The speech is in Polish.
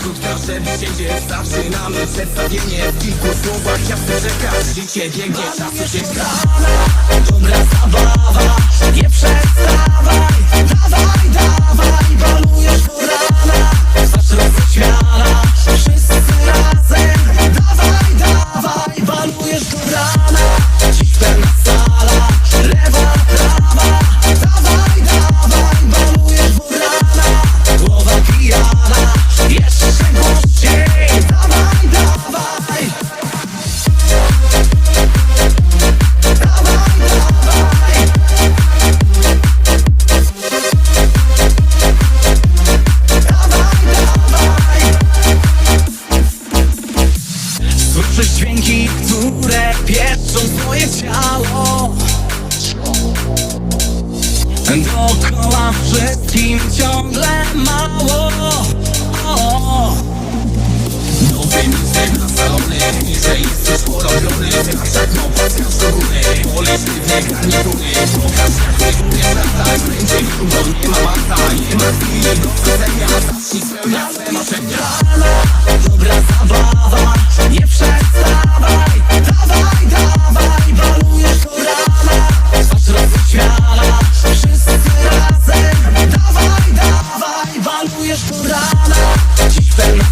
Krótkarzem siedzie, zaczynamy przedstawienie. W kilku słowach jasno czeka, życie biegnie, czas ucieka Słyszysz dźwięki, które pieczą twoje ciało. Dookoła wszystkim ciągle mało. Nowy mister nasalony Niżej jesteś porobiony Zjechać tak no pasją do góry Pole sztywne garnitury Pokaż jak ty umiesz latać Będzie bo nie ma mata Nie ma chwili do wchodzenia Zacznij spełniać swe marzenia. Dobra zabawa czujesz tu rana